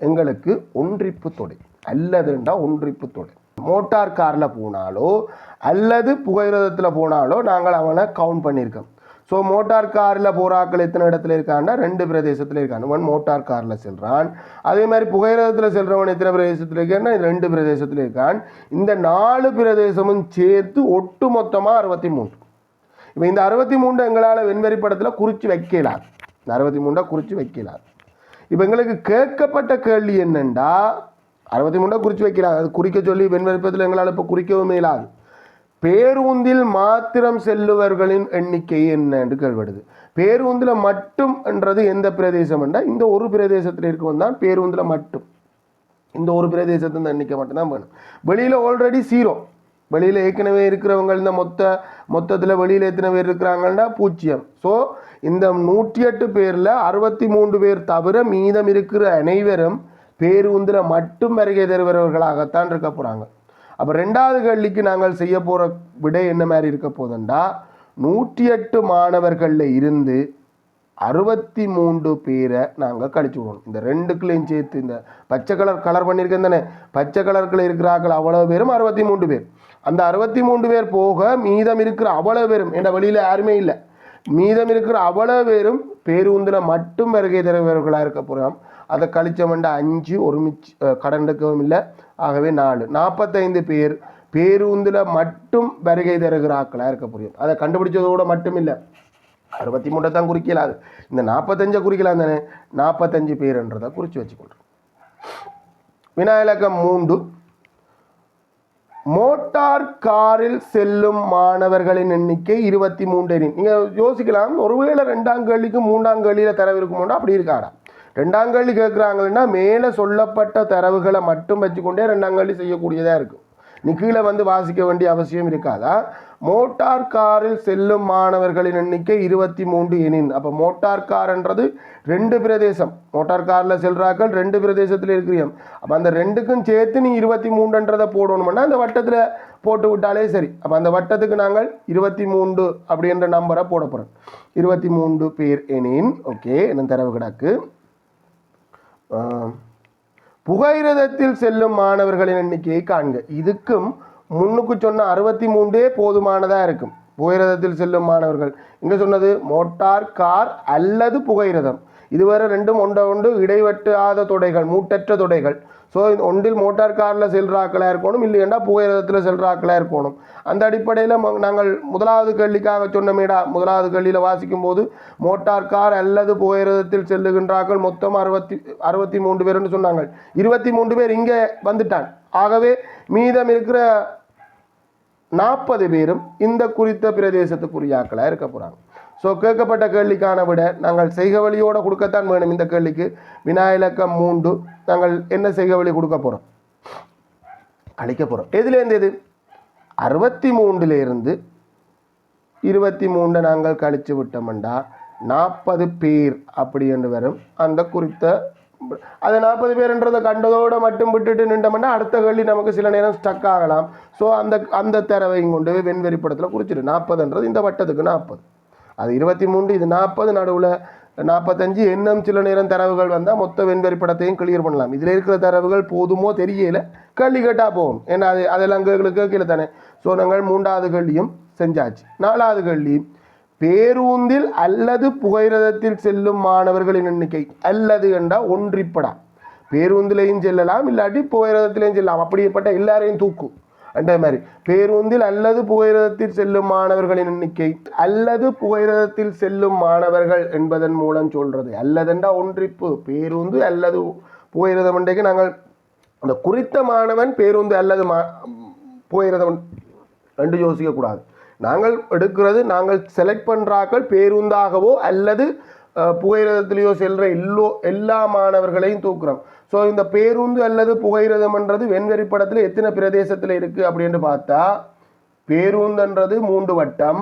எங்களுக்கு ஒன்றிப்பு தொடை. அல்லதுண்டா ஒன்றிப்பு தொடை. மோட்டார் காரில் போனாலோ அல்லது புகையிரதத்தில் போனாலோ நாங்கள் அவனை கவுண்ட் பண்ணியிருக்கோம். ஸோ மோட்டார் காரில் போராக்கள் எத்தனை இடத்துல இருக்கான்னா ரெண்டு பிரதேசத்தில் இருக்கான் ஒன் மோட்டார் காரில் செல்றான். அதே மாதிரி புகையிரதத்தில் செல்றவன் எத்தனை பிரதேசத்தில் இருக்கான்னா? ரெண்டு பிரதேசத்தில் இருக்கான். இந்த நாலு பிரதேசமும் சேர்த்து ஒட்டு மொத்தமாக அறுபத்தி மூணு இப்போ இந்த அறுபத்தி மூன்று எங்களால் வெண்வெறி படத்தில் குறித்து வைக்கலாம் இந்த அறுபத்தி மூண்டை குறித்து வைக்கலாம் இப்போ எங்களுக்கு கேட்கப்பட்ட கேள்வி என்னென்னா அறுபத்தி மூன்றாக குறித்து வைக்கலாம் அது குறிக்க சொல்லி வெண்வெறிப்பத்தில் எங்களால் இப்போ குறிக்கவும் இயலாது பேருந்தில் மாத்திரம் செல்லுவர்களின் எண்ணிக்கை என்ன என்று கேள்விடுது பேருந்தில் மட்டும் என்றது எந்த பிரதேசம் என்றால் இந்த ஒரு பிரதேசத்தில் இருக்கவும் தான் பேருந்தில் மட்டும். இந்த ஒரு பிரதேசத்தின் எண்ணிக்கை மட்டும்தான் வேணும். வெளியில் ஆல்ரெடி சீரோ வெளியில் ஏற்கனவே இருக்கிறவங்க இந்த மொத்த மொத்தத்தில் வெளியில் எத்தனை பேர் இருக்கிறாங்கன்னா பூஜ்ஜியம். ஸோ இந்த நூற்றி எட்டு பேரில் அறுபத்தி மூன்று பேர் தவிர மீதம் இருக்கிற அனைவரும் பேருந்தில் மட்டும் வருகை தருபவர்களாகத்தான் இருக்க போகிறாங்க அப்போ ரெண்டாவது கேள்விக்கு நாங்கள் செய்ய போகிற விடை என்ன மாதிரி இருக்க போதுண்டா நூற்றி எட்டு மாணவர்களில் இருந்து அறுபத்தி மூன்று பேரை நாங்கள் கழிச்சு விடுவோம் இந்த ரெண்டுக்குள்ளேயும் சேர்த்து இந்த பச்சை கலர் கலர் பண்ணியிருக்கேன் தானே? பச்சை கலருக்குள்ள இருக்கிறார்கள் அவ்வளோ பேரும் அறுபத்தி மூன்று பேர். அந்த அறுபத்தி மூன்று பேர் போக மீதம் இருக்கிற அவ்வளோ பேரும் என்ற வழியில் யாருமே இல்லை. மீதம் இருக்கிற அவ்வளோ பேரும் பேருந்தில் மட்டும் வருகை தருபவர்களாக இருக்க போகிறோம் அதை கழிச்சவண்ட அஞ்சு ஒரு கடன் எடுக்கவும் இல்லை. ஆகவே நாலு. நாற்பத்தைந்து பேர் பேருந்தில் மட்டும் வருகை தருகிற ஆக்களாக இருக்க புரியும். அதை கண்டுபிடிச்சதோட மட்டும் இல்லை. அறுபத்தி மூன்றை தான் குறிக்கலாது இந்த நாற்பத்தஞ்சை குறிக்கலாம் தானே? நாற்பத்தஞ்சு பேருன்றதை குறித்து வச்சுக்கொள்கிறோம் வினாயிலக்கம் மூன்று. மோட்டார் காரில் செல்லும் மாணவர்களின் எண்ணிக்கை இருபத்தி மூன்று நீங்கள் யோசிக்கலாம். ஒருவேளை ரெண்டாம் கேள்விக்கு மூன்றாம் கேள்வியில் தரவு இருக்குமோண்டா அப்படி இருக்காடா. ரெண்டாம் கேள்வி கேட்குறாங்கன்னா மேலே சொல்லப்பட்ட தரவுகளை மட்டும் வச்சுக்கொண்டே ரெண்டாம் கேள்வி செய்யக்கூடியதாக இருக்கும் நீ கீழே வந்து வாசிக்க வேண்டிய அவசியம் இருக்காதா? மோட்டார் காரில் செல்லும் மாணவர்களின் எண்ணிக்கை இருபத்தி மூன்று எனின். அப்போ மோட்டார் கார்ன்றது ரெண்டு பிரதேசம். மோட்டார் காரில் செல்றாக்கள் ரெண்டு பிரதேசத்தில் இருக்கிறியம் அப்போ அந்த ரெண்டுக்கும் சேர்த்து நீ இருபத்தி மூன்றுன்றதை போடணும்னா அந்த வட்டத்தில் போட்டு விட்டாலே சரி. அப்போ அந்த வட்டத்துக்கு நாங்கள் இருபத்தி மூன்று அப்படின்ற நம்பரை போட போகிறோம் இருபத்தி மூன்று பேர் எனின். ஓகே என்ன தரவு கிடக்கு. புகையிரதத்தில் செல்லும் மாணவர்களின் எண்ணிக்கையை காண்க. இதுக்கும் முன்னுக்கு சொன்ன அறுபத்தி மூன்றே போதுமானதாக இருக்கும். புகையிரதத்தில் செல்லும் மாணவர்கள். இங்கே சொன்னது மோட்டார் கார் அல்லது புகையிரதம். இதுவரை ரெண்டும் ஒன்றை ஒன்று இடைவெட்டாத தொடைகள் மூட்டற்ற தொடைகள். ஸோ ஒன்றில் மோட்டார் காரில் செல்றாக்களாக இருக்கணும் இல்லையெண்டா புகையிரதத்தில் செல்றாக்களாக இருக்கணும். அந்த அடிப்படையில் நாங்கள் முதலாவது கேள்விக்காக சொன்னமேடா முதலாவது கேள்வியில் வாசிக்கும் போது மோட்டார் கார் அல்லது புகையிரதத்தில் செல்லுகின்றார்கள் மொத்தம் அறுபத்தி அறுபத்தி மூன்று பேர்னு சொன்னாங்க. இருபத்தி மூன்று பேர் இங்கே வந்துட்டான் ஆகவே மீதம் இருக்கிற நாற்பது பேரும் இந்த குறித்த பிரதேசத்துக்குரியாக்களாக இருக்க போகிறாங்க ஸோ கேட்கப்பட்ட கேள்விக்கான விட நாங்கள் செய்க வழியோடு கொடுக்கத்தான் வேணும் இந்த கேள்விக்கு. வினாயிலக்கம் மூன்று நாங்கள் என்ன செய்க வழி கொடுக்க போகிறோம் கழிக்க போகிறோம் எதுலேருந்து எது? அறுபத்தி மூன்றுலேருந்து இருபத்தி மூன்றை நாங்கள் கழித்து விட்டோம்டா. நாற்பது பேர் அப்படி என்று வரும். அந்த குறித்த அது நாற்பது பேர்ன்றதை கண்டதோடு மட்டும் விட்டுட்டு நின்றோம்னா அடுத்த கேள்வி நமக்கு சில நேரம் ஸ்டக் ஆகலாம். ஸோ அந்த அந்த தரவையும் கொண்டு போய் வெண்வெறி படத்தில் குறிச்சிடு. நாற்பதுன்றது இந்த வட்டத்துக்கு நாற்பது. அது இருபத்தி மூன்று இது நாற்பது நடுவில் நாற்பத்தஞ்சு எண்ணம் சில நேரம் தரவுகள் வந்தால் மொத்த வெண்வெறி படத்தையும் கிளியர் பண்ணலாம். இதில் இருக்கிற தரவுகள் போதுமோ தெரியல கேள்வி கேட்டால் போகும். ஏன்னா அது அதெல்லாம் கேட்கல கீழே தானே. ஸோ நாங்கள் மூன்றாவது கேள்வியும் செஞ்சாச்சு. நாலாவது கேள்வி பேருந்தில் அல்லது புகையிரதத்தில் செல்லும் மாணவர்களின் எண்ணிக்கை அல்லது என்றால் ஒன்றிப்படா. பேருந்திலையும் செல்லலாம் இல்லாட்டி புகையிரதத்திலையும் செல்லலாம். அப்படிப்பட்ட எல்லாரையும் தூக்கும் அந்த மாதிரி. பேருந்தில் அல்லது புகையிரதத்தில் செல்லும் மாணவர்களின் எண்ணிக்கை அல்லது புகையிரதத்தில் செல்லும் மாணவர்கள் என்பதன் மூலம் சொல்றது. அல்லதெண்டா ஒன்றிப்பு. பேருந்து அல்லது புகையிரதம் இன்றைக்கு நாங்கள் அந்த குறித்த மாணவன் பேருந்து அல்லது மா புகையிரதம் என்று யோசிக்கக்கூடாது. நாங்கள் எடுக்கிறது நாங்கள் செலக்ட் பண்ணுறாக்கள் பேருந்தாகவோ அல்லது புகையிரதத்திலேயோ செல்கிற எல்லோ எல்லா மாணவர்களையும் தூக்குறோம். ஸோ இந்த பேருந்து அல்லது புகையிரதம்ன்றது வெண்வெறி படத்தில் எத்தனை பிரதேசத்தில் இருக்குது அப்படின்னு பார்த்தா பேருந்துன்றது மூன்று வட்டம்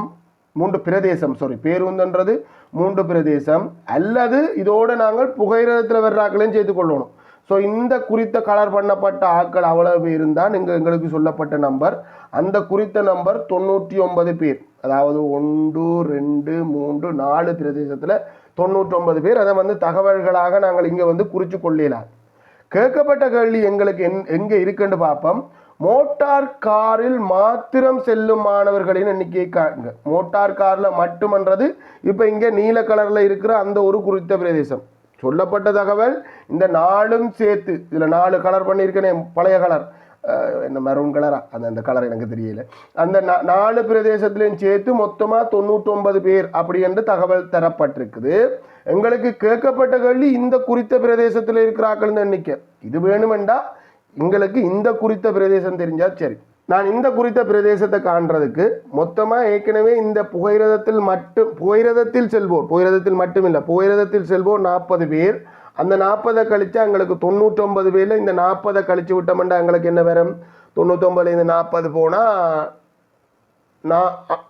மூன்று பிரதேசம் சாரி பேருந்துன்றது மூன்று பிரதேசம் அல்லது இதோடு நாங்கள் புகையிரதத்தில் வர்றாக்களையும் சேர்த்து கொள்ளணும். ஸோ இந்த குறித்த கலர் பண்ணப்பட்ட ஆட்கள் அவ்வளவு பேர் தான் இங்கே எங்களுக்கு சொல்லப்பட்ட நம்பர் அந்த குறித்த நம்பர் தொண்ணூற்றி ஒன்பது பேர். அதாவது ஒன்று ரெண்டு மூன்று நாலு பிரதேசத்தில் தொண்ணூற்றொன்பது பேர். அதை வந்து தகவல்களாக நாங்கள் இங்கே வந்து குறித்து கொள்ளலாம் கேட்கப்பட்ட கேள்வி எங்களுக்கு என் எங்கே இருக்குன்னு பார்ப்போம். மோட்டார் காரில் மாத்திரம் செல்லும் மாணவர்களின் எண்ணிக்கையை காண்க. மோட்டார் காரில் மட்டுமன்றது இப்போ இங்கே நீல கலரில் இருக்கிற அந்த ஒரு குறித்த பிரதேசம். சொல்லப்பட்ட தகவல் இந்த நாலும் சேர்த்து இதில் நாலு கலர் பண்ணியிருக்கேனே பழைய கலர். என்ன மெரூன் கலரா அந்த அந்த கலர் எனக்கு தெரியல. அந்த நாலு பிரதேசத்துலையும் சேர்த்து மொத்தமாக தொண்ணூற்றொன்பது பேர் அப்படி என்று தகவல் தரப்பட்டிருக்குது. எங்களுக்கு கேட்கப்பட்ட கேள்வி இந்த குறித்த பிரதேசத்தில் இருக்கிறாக்கள் எண்ணிக்கை இது வேணுமெண்டா? எங்களுக்கு இந்த குறித்த பிரதேசம் தெரிஞ்சா சரி. நான் இந்த குறித்த பிரதேசத்தை காண்றதுக்கு மொத்தமாக ஏற்கனவே இந்த புகைரதத்தில் மட்டும் புகைரதத்தில் செல்வோர் புகைரதத்தில் மட்டுமில்லை புகைரதத்தில் செல்வோர் நாற்பது பேர். அந்த நாற்பதை கழிச்சா எங்களுக்கு தொண்ணூற்றொம்பது பேரில் இந்த நாற்பதை கழிச்சு விட்டோம்னா எங்களுக்கு என்ன வரும்? தொண்ணூற்றொம்பதுலேருந்து நாற்பது போனால் நான் அ-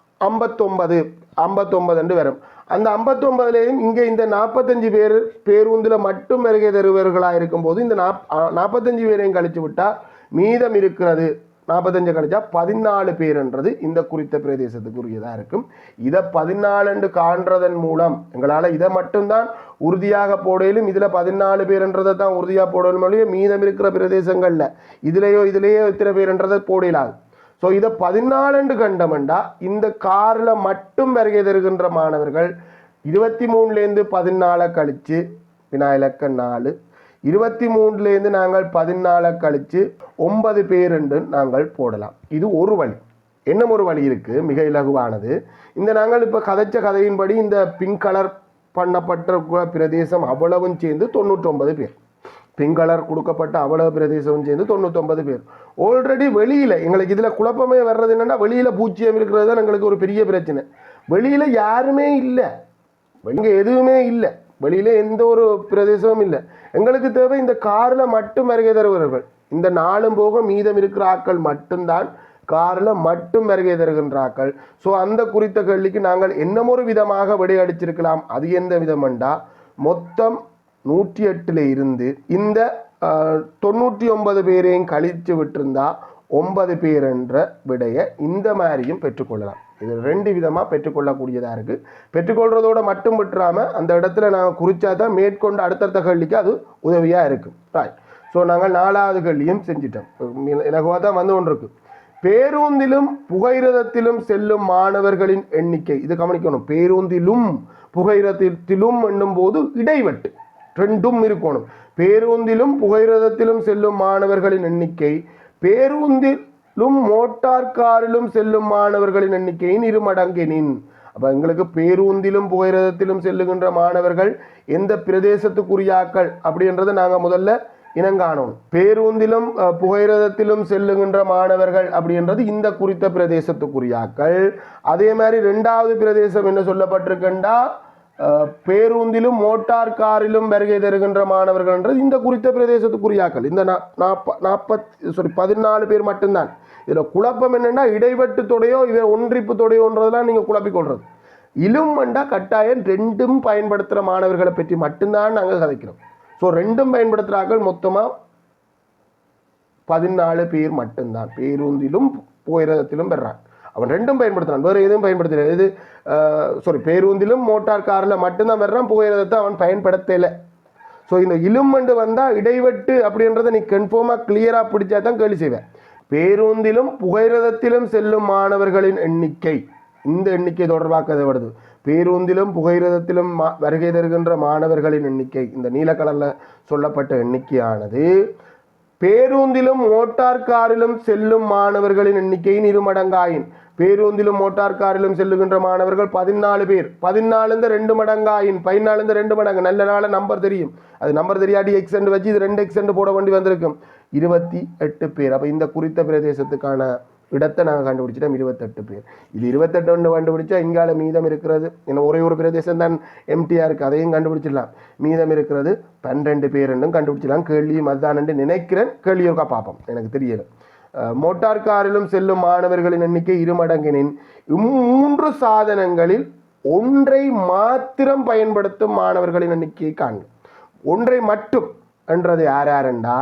ஐம்பத்தொன்பது ஐம்பத்தொன்பது வரும். அந்த ஐம்பத்தொம்பதுலேயும் இங்கே இந்த நாற்பத்தஞ்சு பேர் பேருந்தில் மட்டும் வருகை தருவர்களாக இருக்கும்போது இந்த நாப் நாற்பத்தஞ்சு பேரையும் கழித்து விட்டால் மீதம் இருக்கிறது நாற்பத்தஞ்சு கழிச்சா பதினாலு பேர்ன்றது இந்த குறித்த பிரதேசத்துக்குரியதாக இருக்கும். இதை பதினாலுண்டு காண்றதன் மூலம் எங்களால் இதை மட்டும்தான் உறுதியாக போடையிலும் இதில் பதினாலு பேர்ன்றதை தான் உறுதியாக போடலும் மீதம் இருக்கிற பிரதேசங்களில் இதுலேயோ இதுலேயோ இத்தனை பேர்ன்றதை போடலாது. ஸோ இதை பதினாலண்டு கண்டமெண்டா இந்த காரில் மட்டும் வருகை தருகின்ற மாணவர்கள் இருபத்தி மூணுலேருந்து பதினாலை கழித்து வினாயிலக்க நாலு இருபத்தி மூணுலேருந்து நாங்கள் பதினாலை கழித்து ஒன்பது பேருண்டு நாங்கள் போடலாம். இது ஒரு வழி. என்ன ஒரு வழி இருக்குது மிக இலகுவானது. இந்த நாங்கள் இப்போ கதைச்ச கதையின்படி இந்த பிங்க் கலர் பண்ணப்பட்ட பிரதேசம் அவ்வளவும் சேர்ந்து தொண்ணூற்றொன்பது பேர். பிங்கலர் கொடுக்கப்பட்ட அவ்வளவு பிரதேசம் சேர்ந்து தொண்ணூத்தொன்பது பேர். ஆல்ரெடி வெளியில் எங்களுக்கு இதில் குழப்பமே வர்றது என்னென்னா வெளியில் பூச்சியம் இருக்கிறது தான் எங்களுக்கு ஒரு பெரிய பிரச்சனை. வெளியில் யாருமே இல்லை. இங்கே எதுவுமே இல்லை. வெளியில் எந்த ஒரு பிரதேசமும் இல்லை. எங்களுக்கு தேவை இந்த காரில் மட்டும் வருகை தருவர்கள் இந்த நாளும் போக மீதம் இருக்கிற ஆட்கள் மட்டும்தான் காரில் மட்டும் வருகை தருகின்ற ஆட்கள் ஸோ அந்த குறித்த கேள்விக்கு நாங்கள் என்னமொரு விதமாக விடையடிச்சிருக்கலாம் அது எந்த விதமெண்டா மொத்தம் நூற்றி எட்டில் இருந்து இந்த தொண்ணூற்றி ஒன்பது பேரையும் கழித்து விட்டிருந்தா ஒன்பது பேர் என்ற விடையை இந்த மாதிரியும் பெற்றுக்கொள்ளலாம் இது ரெண்டு விதமாக பெற்றுக்கொள்ளக்கூடியதாக இருக்குது பெற்றுக்கொள்றதோட மட்டும் விட்டுறாமல் அந்த இடத்துல நாங்கள் குறித்தா தான் மேற்கொண்டு அடுத்தடுத்த கேள்விக்கு அது உதவியாக இருக்கும். ராய் ஸோ நாங்கள் நாலாவது கேள்வியும் செஞ்சிட்டோம். இலகுவாக தான் வந்து கொண்டு இருக்கு பேருந்திலும் புகையிரதத்திலும் செல்லும் மாணவர்களின் எண்ணிக்கை இது கவனிக்கணும். பேருந்திலும் புகையிரதத்திலும் என்னும் போது இடைவெட்டு. ரெண்டும் இருக்கணும். பேருந்திலும் புகையிரதத்திலும் செல்லும் மாணவர்களின் எண்ணிக்கை பேருந்திலும் மோட்டார் காரிலும் செல்லும் மாணவர்களின் எண்ணிக்கையின் இருமடங்கெனின் அப்போ எங்களுக்கு பேருந்திலும் புகையிரதத்திலும் செல்லுகின்ற மாணவர்கள் எந்த பிரதேசத்துக்குரியாக்கள் அப்படின்றத நாங்கள் முதல்ல இனங்காணும். பேருந்திலும் புகைரதத்திலும் புகையிரதத்திலும் செல்லுகின்ற மாணவர்கள் அப்படின்றது இந்த குறித்த பிரதேசத்துக்குரியாக்கள் அதே மாதிரி ரெண்டாவது பிரதேசம் என்ன சொல்லப்பட்டிருக்கண்டா? பேருந்திலும் மோட்டார் காரிலும் வருகை தருகின்ற மாணவர்கள் என்றது இந்த குறித்த பிரதேசத்துக்குரியாக்கள் இந்த நாற்பத் சாரி பதினாலு பேர் மட்டும்தான். இதில் குழப்பம் என்னென்னா இடைவெட்டு தொடையோ இவர் ஒன்றிப்பு தொடையோன்றதெல்லாம் நீங்கள் குழப்பிக்கொள்றது இலுமண்டா கட்டாயம் ரெண்டும் பயன்படுத்துகிற மாணவர்களை பற்றி மட்டும்தான் நாங்கள் கதைக்கிறோம். ஸோ ரெண்டும் பயன்படுத்துகிறார்கள் மொத்தமாக பதினாலு பேர் மட்டும்தான். பேருந்திலும் போயிரதத்திலும் பெறாங்க அவன் ரெண்டும் பயன்படுத்துறான். வேறு எதுவும் பயன்படுத்தல. இது சாரி பேருந்திலும் மோட்டார் காரில் மட்டும்தான் வர்றான். புகையிரதத்தை அவன் பயன்படுத்தலை. ஸோ இந்த இலுமண்டு வந்தால் இடைவெட்டு அப்படின்றத நீ கன்ஃபார்மாக கிளியராக பிடிச்சா தான் கேள்வி செய்வேன் பேருந்திலும் புகைரதத்திலும் செல்லும் மாணவர்களின் எண்ணிக்கை. இந்த எண்ணிக்கை தொடர்பாக அது வருது. பேருந்திலும் புகைரதத்திலும் மா- வருகை தருகின்ற மாணவர்களின் எண்ணிக்கை. இந்த நீல கலரில் சொல்லப்பட்ட எண்ணிக்கையானது பேருந்திலும் மோட்டார் காரிலும் செல்லும் மாணவர்களின் எண்ணிக்கையின் இருமடங்காயின் பேருந்திலும் மோட்டார் காரிலும் செல்லுகின்ற மாணவர்கள் பதினாலு பேர். பதினாலுந்து ரெண்டு மடங்காயின். பதினாலுந்து ரெண்டு மடங்கு. நல்ல நாள நம்பர் தெரியும். அது நம்பர் தெரியாட்டி எக்ஸெண்ட் வச்சு இது ரெண்டு எக்ஸெண்ட் போட வேண்டி வந்திருக்கும். இருபத்தி எட்டு பேர். அப்போ இந்த குறித்த பிரதேசத்துக்கான இடத்தை நாங்கள் கண்டுபிடிச்சிட்டோம் இருபத்தெட்டு பேர். இது இருபத்தெட்டு ஒன்று கண்டுபிடிச்சா இங்கால மீதம் இருக்கிறது ஏன்னா ஒரே ஒரு பிரதேசம் தான் எம்டிஆர் இருக்குது அதையும் கண்டுபிடிச்சிடலாம். மீதம் இருக்கிறது பன்னெண்டு பேர் கண்டுபிடிச்சிடலாம். கேள்வியும் அதுதான் நினைக்கிறேன். கேள்வி இருக்கா பார்ப்போம். எனக்கு தெரியல. மோட்டார் காரிலும் செல்லும் மாணவர்களின் எண்ணிக்கை இருமடங்கினின் மூன்று சாதனங்களில் ஒன்றை மாத்திரம் பயன்படுத்தும் மாணவர்களின் எண்ணிக்கையை காண்க. ஒன்றை மட்டும் என்றது யார் யாருண்டா?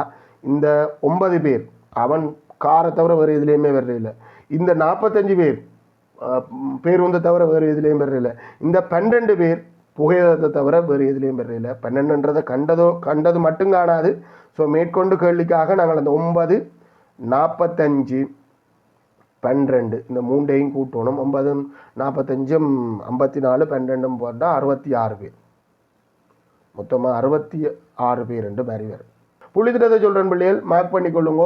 இந்த ஒன்பது பேர். அவன் காரை தவிர வேறு எதுலேயுமே வர்றதில்லை. இந்த நாற்பத்தஞ்சு பேர் அஹ், பேருந்தை தவிர வேறு எதுலேயும் வர்றதில்லை. இந்த பன்னெண்டு பேர் புகையிரத்தை தவிர வேறு எதுலேயும் வர்றதில்லை. பன்னெண்டுன்றதை கண்டதோ கண்டது மட்டும் காணாது. ஸோ மேற்கொண்டு கேள்விக்காக நாங்கள் அந்த ஒன்பது நாற்பத்தஞ்சு பன்னிரெண்டு இந்த மூண்டையும் கூட்டணும். ஒன்பதும் நாற்பத்தஞ்சும் ஐம்பத்தி நாலு பன்னெண்டும் போட்டால் அறுபத்தி ஆறு பேர். மொத்தமாக அறுபத்தி ஆறு பேர் ரெண்டு மாதிரி வரும். புள்ளித்திட்டத்தை சொல்கிறேன் பிள்ளைகள் மார்க் பண்ணிக்கொள்ளுங்க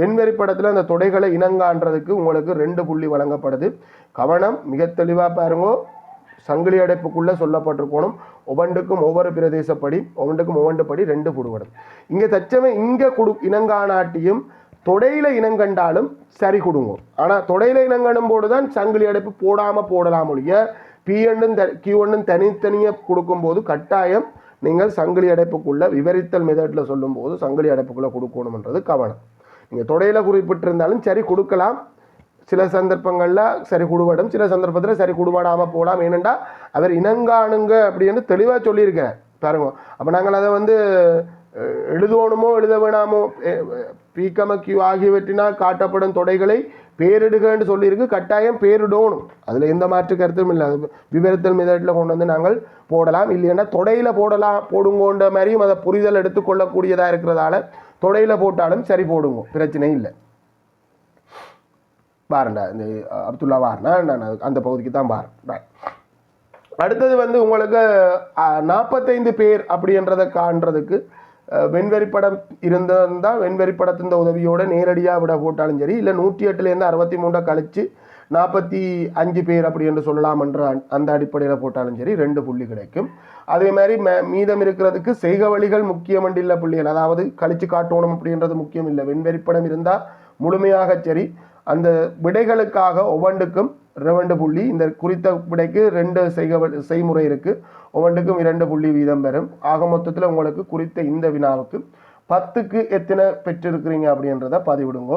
வெண்வெறி படத்தில் அந்த தொடைகளை இனங்கான்றதுக்கு உங்களுக்கு ரெண்டு புள்ளி வழங்கப்படுது. கவனம் மிக தெளிவாக பாருங்கோ. சங்கிலி அடைப்புக்குள்ளே சொல்லப்பட்டிருக்கணும். ஒவ்வொன்றுக்கும் ஒவ்வொரு பிரதேசப்படி ஒவ்வொன்றுக்கும் ஒவ்வொன்றுப்படி ரெண்டு புடுவடும் இங்கே தச்சமே இங்கே குடு இனங்கானாட்டியும் தொடையில் இனங்கண்டாலும் சரி கொடுங்க. ஆனால் தொடையில் இனங்கணும் போது தான் சங்கிலி அடைப்பு போடாமல் போடலாம் ஒழிய பி ஒன்றும் த கியூ ஒன்றும் தனித்தனியாக கொடுக்கும்போது கட்டாயம் நீங்கள் சங்கிலி அடைப்புக்குள்ள விவரித்தல் மெத்தடில் சொல்லும்போது சங்கிலி அடைப்புக்குள்ளே கொடுக்கணுன்றது கவனம். நீங்கள் தொடையில் குறிப்பிட்டிருந்தாலும் சரி கொடுக்கலாம். சில சந்தர்ப்பங்களில் சரி குடுபடும். சில சந்தர்ப்பத்தில் சரி குடுபடாமல் போகலாம். ஏனெண்டா அவர் இனங்காணுங்க அப்படின்னு தெளிவாக சொல்லியிருக்கார் பாருங்க. அப்போ நாங்கள் அதை வந்து எழுதணுமோ எழுத வேணாமோ பீக்கம கியூ ஆகியவற்றினால் காட்டப்படும் தொடைகளை பேரிடுகன்னு சொல்லியிருக்கு கட்டாயம் பேரிடணும். அதில் எந்த மாற்று கருத்தும் இல்லை. அது விவரத்தல் மிதட்டில் கொண்டு வந்து நாங்கள் போடலாம். இல்லைன்னா தொடையில் போடலாம் போடுங்கோன்ற மாதிரியும் அதை புரிதல் எடுத்துக்கொள்ளக்கூடியதாக இருக்கிறதால தொடையில் போட்டாலும் சரி போடுங்க பிரச்சனை இல்லை. பாருண்டா இந்த அப்துல்லா வாரனா நான் அந்த பகுதிக்கு தான் பாரு அடுத்தது வந்து உங்களுக்கு நாற்பத்தைந்து பேர் அப்படின்றத காண்றதுக்கு வெண்வெறி படம் இருந்திருந்தால் வெண்வெறி படத்தின் உதவியோட நேரடியாக விட போட்டாலும் சரி இல்லை நூற்றி எட்டுலேருந்து அறுபத்தி மூணை கழிச்சு நாற்பத்தி அஞ்சு பேர் அப்படி என்று சொல்லலாம் என்ற அந்த அடிப்படையில் போட்டாலும் சரி ரெண்டு புள்ளி கிடைக்கும். அதே மாதிரி மீதம் இருக்கிறதுக்கு செய்க வழிகள் முக்கியம் இல்லை புள்ளிகள். அதாவது கழிச்சு காட்டணும் அப்படின்றது முக்கியம் இல்லை. வெண்வெறிப்படம் இருந்தால் முழுமையாக சரி அந்த விடைகளுக்காக ஒவ்வொன்றுக்கும் ரெண்டு புள்ளி. இந்த குறித்த விடைக்கு ரெண்டு செய்க செய்முறை இருக்குது ஒவ்வொன்றுக்கும் இரண்டு புள்ளி வீதம் பெறும். ஆக மொத்தத்தில் உங்களுக்கு குறித்த இந்த வினாவுக்கு பத்துக்கு எத்தனை பெற்றிருக்கிறீங்க அப்படின்றத பதிவிடுங்க.